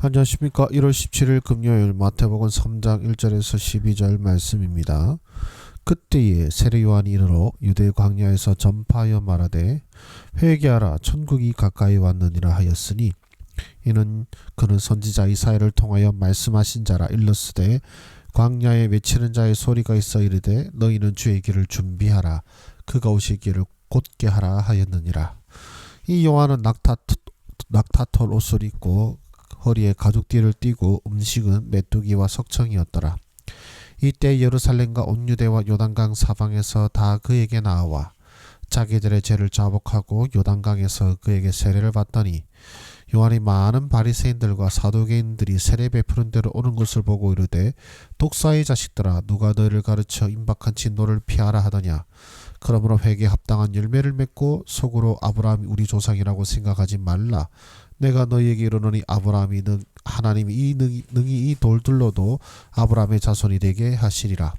안녕하십니까. 1월 17일 금요일 마태복음 3장 1절에서 12절 말씀입니다. 그때에 세례 요한이 이르러 유대 광야에서 전파하여 말하되 회개하라 천국이 가까이 왔느니라 하였으니 이는 그는 선지자 이사야를 통하여 말씀하신 자라 일렀으되 광야에 외치는 자의 소리가 있어 이르되 너희는 주의 길을 준비하라 그가 길을 곧게 하라 하였느니라 이 요한은 낙타 낙타털 옷을 입고 허리에 가죽띠를 띠고 음식은 메뚜기와 석청이었더라. 이때 예루살렘과 온 유대와 요단강 사방에서 다 그에게 나와 자기들의 죄를 자복하고 요단강에서 그에게 세례를 받더니 요한이 많은 바리새인들과 사두개인들이 세례 베푸는 대로 오는 것을 보고 이르되 독사의 자식들아 누가 너희를 가르쳐 임박한 진노를 피하라 하더냐 그러므로 회개에 합당한 열매를 맺고 속으로 아브라함이 우리 조상이라고 생각하지 말라 내가 너희에게 이르노니 아브라함이 능, 하나님이 이 능이, 능이 이 돌들로도 아브라함의 자손이 되게 하시리라.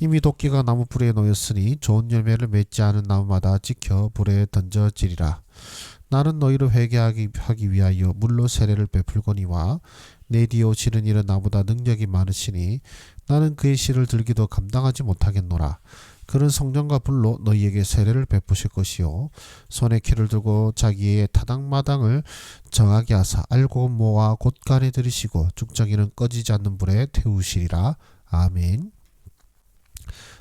이미 도끼가 나무 불에 놓였으니 좋은 열매를 맺지 않은 나무마다 찍혀 불에 던져지리라. 나는 너희를 회개하기 하기 위하여 물로 세례를 베풀거니와 내 뒤에 오시는 이는 나보다 능력이 많으시니 나는 그의 실을 들기도 감당하지 못하겠노라. 그는 성령과 불로 너희에게 세례를 베푸실 것이요 손에 키를 들고 자기의 타당마당을 정하게 하사 알고 모아 곳간에 들이시고 죽정이는 꺼지지 않는 불에 태우시리라 아멘.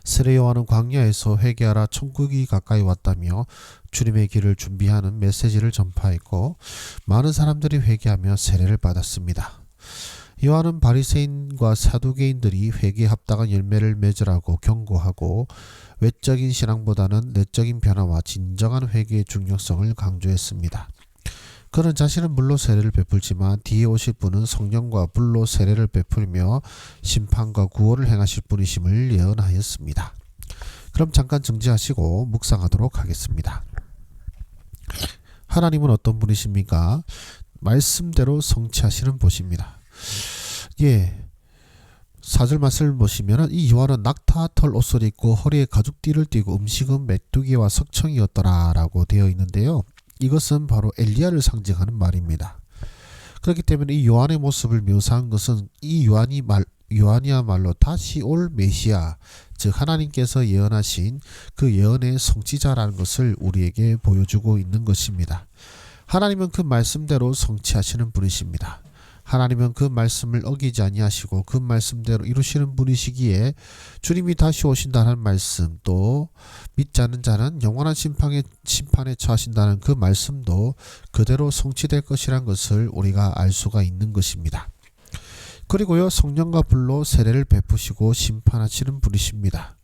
세례 요한은 광야에서 회개하라 천국이 가까이 왔다며 주님의 길을 준비하는 메시지를 전파했고 많은 사람들이 회개하며 세례를 받았습니다. 요한은 바리새인과 사두개인들이 회개에 합당한 열매를 맺으라고 경고하고 외적인 신앙보다는 내적인 변화와 진정한 회개의 중요성을 강조했습니다. 그는 자신은 물로 세례를 베풀지만 뒤에 오실 분은 성령과 불로 세례를 베풀며 심판과 구원을 행하실 분이심을 예언하였습니다. 그럼 잠깐 정지하시고 묵상하도록 하겠습니다. 하나님은 어떤 분이십니까? 말씀대로 성취하시는 분입니다. 예. 사절 맛을 보시면 이 요한은 낙타 털 옷을 입고 허리에 가죽띠를 띠고 음식은 메뚜기와 석청이었더라라고 되어 있는데요. 이것은 바로 엘리야를 상징하는 말입니다. 그렇기 때문에 이 요한의 모습을 묘사한 것은 이 요한이 말 요한이야말로 다시 올 메시아 즉 하나님께서 예언하신 그 예언의 성취자라는 것을 우리에게 보여주고 있는 것입니다. 하나님은 그 말씀대로 성취하시는 분이십니다. 하나님은 그 말씀을 어기지 아니하시고 그 말씀대로 이루시는 분이시기에 주님이 다시 오신다는 말씀 또 믿지 않는 자는 영원한 심판에 심판에 처하신다는 그 말씀도 그대로 성취될 것이란 것을 우리가 알 수가 있는 것입니다. 그리고요 성령과 불로 세례를 베푸시고 심판하시는 분이십니다.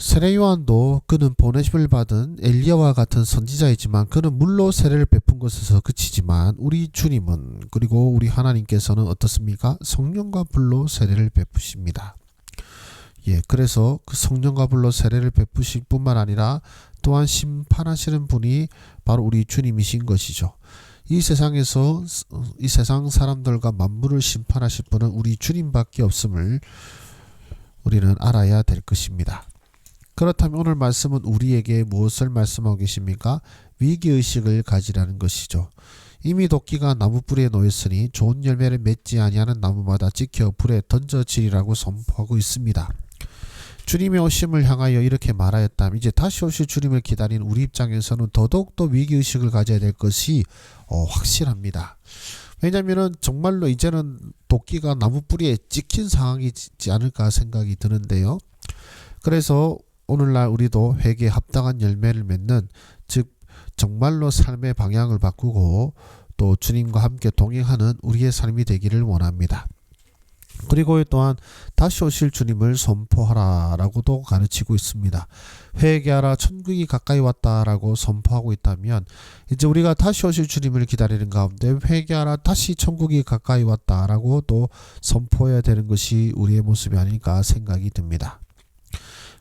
세례 요한도 그는 보내심을 받은 엘리야와 같은 선지자이지만 그는 물로 세례를 베푼 것에서 그치지만 우리 주님은 그리고 우리 하나님께서는 어떻습니까? 성령과 불로 세례를 베푸십니다. 예, 그래서 그 성령과 불로 세례를 베푸실 뿐만 아니라 또한 심판하시는 분이 바로 우리 주님이신 것이죠. 이 세상에서 이 세상 사람들과 만물을 심판하실 분은 우리 주님밖에 없음을 우리는 알아야 될 것입니다. 그렇다면 오늘 말씀은 우리에게 무엇을 말씀하고 계십니까? 위기의식을 가지라는 것이죠. 이미 도끼가 나무 뿌리에 놓였으니 좋은 열매를 맺지 아니하는 나무마다 찍혀 불에 던져지리라고 선포하고 있습니다. 주님의 오심을 향하여 이렇게 말하였다면 이제 다시 오실 주님을 기다리는 우리 입장에서는 더더욱더 위기의식을 가져야 될 것이 어, 확실합니다. 왜냐하면 정말로 이제는 도끼가 나무 뿌리에 찍힌 상황이지 않을까 생각이 드는데요. 그래서 오늘날 우리도 회개에 합당한 열매를 맺는 즉 정말로 삶의 방향을 바꾸고 또 주님과 함께 동행하는 우리의 삶이 되기를 원합니다. 그리고 또한 다시 오실 주님을 선포하라라고도 가르치고 있습니다. 회개하라 천국이 가까이 왔다라고 선포하고 있다면 이제 우리가 다시 오실 주님을 기다리는 가운데 회개하라 다시 천국이 가까이 왔다라고 또 선포해야 되는 것이 우리의 모습이 아닐까 생각이 듭니다.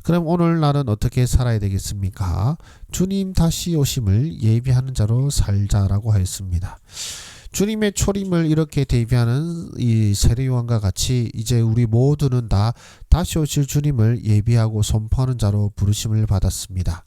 그럼 오늘 나는 어떻게 살아야 되겠습니까? 주님 다시 오심을 예비하는 자로 살자라고 하였습니다. 주님의 초림을 이렇게 대비하는 이 세례요한과 같이 이제 우리 모두는 다 다시 오실 주님을 예비하고 선포하는 자로 부르심을 받았습니다.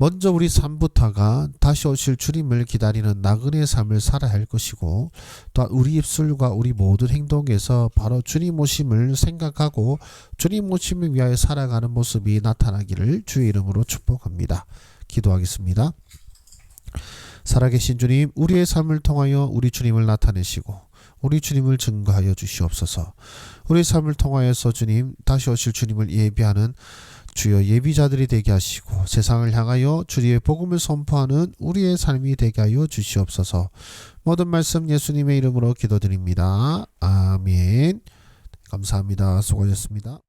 먼저 우리 삶부터가 다시 오실 주님을 기다리는 나그네 삶을 살아야 할 것이고 또 우리 입술과 우리 모든 행동에서 바로 주님 오심을 생각하고 주님 오심을 위하여 살아가는 모습이 나타나기를 주의 이름으로 축복합니다. 기도하겠습니다. 살아계신 주님, 우리의 삶을 통하여 우리 주님을 나타내시고 우리 주님을 증거하여 주시옵소서. 우리 삶을 통하여서 주님 다시 오실 주님을 예비하는 주여 예비자들이 되게 하시고 세상을 향하여 주의 복음을 선포하는 우리의 삶이 되게 하여 주시옵소서. 모든 말씀 예수님의 이름으로 기도드립니다. 아멘. 감사합니다. 수고하셨습니다.